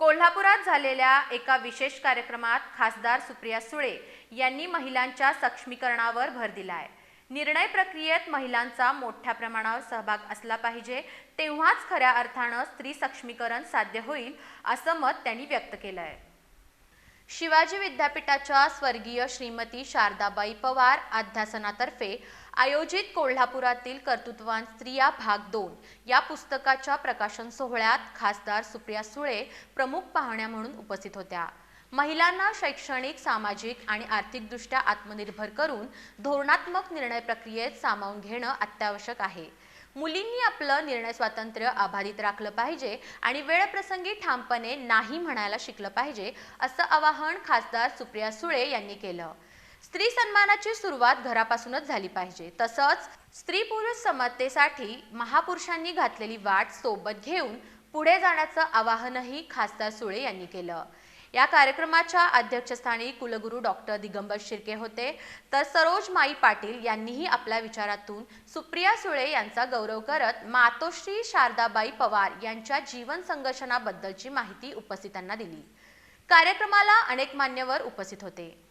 कोल्हापुरात झालेल्या एका विशेष कार्यक्रमात खासदार सुप्रिया सुळे यांनी महिलांच्या सक्षमीकरणावर भर दिलाय. निर्णय प्रक्रियेत महिलांचा मोठ्या प्रमाणावर सहभाग असला पाहिजे तेव्हाच खऱ्या अर्थानं स्त्री सक्षमीकरण साध्य होईल असं मत त्यांनी व्यक्त केलं आहे शिवाजी विद्यापीठाच्या स्वर्गीय श्रीमती शारदाबाई पवार अध्यासनातर्फे आयोजित कोल्हापुरातील कर्तृत्वान स्त्रिया भाग दोन या पुस्तकाच्या प्रकाशन सोहळ्यात खासदार सुप्रिया सुळे प्रमुख पाहुण्या म्हणून उपस्थित होत्या. महिलांना शैक्षणिक सामाजिक आणि आर्थिकदृष्ट्या आत्मनिर्भर करून धोरणात्मक निर्णय प्रक्रियेत सामावून घेणं अत्यावश्यक आहे. मुलींनी आपलं निर्णय स्वातंत्र्य अबाधित राखलं पाहिजे आणि वेळप्रसंगी ठामपणे नाही म्हणायला शिकलं पाहिजे असं आवाहन खासदार सुप्रिया सुळे यांनी केलं. स्त्री सन्मानाची सुरुवात घरापासूनच झाली पाहिजे. तसंच स्त्री पुरुष समतेसाठी महापुरुषांनी घातलेली वाट सोबत घेऊन पुढे जाण्याचं आवाहनही खासदार सुळे यांनी केलं. या कार्यक्रमाच्या अध्यक्षस्थानी कुलगुरू डॉक्टर दिगंबर शिर्के होते. तर सरोज माई पाटील यांनीही आपल्या विचारातून सुप्रिया सुळे यांचा गौरव करत मातोश्री शारदाबाई पवार यांच्या जीवन संघर्षणाबद्दलची माहिती उपस्थितांना दिली. कार्यक्रमाला अनेक मान्यवर उपस्थित होते.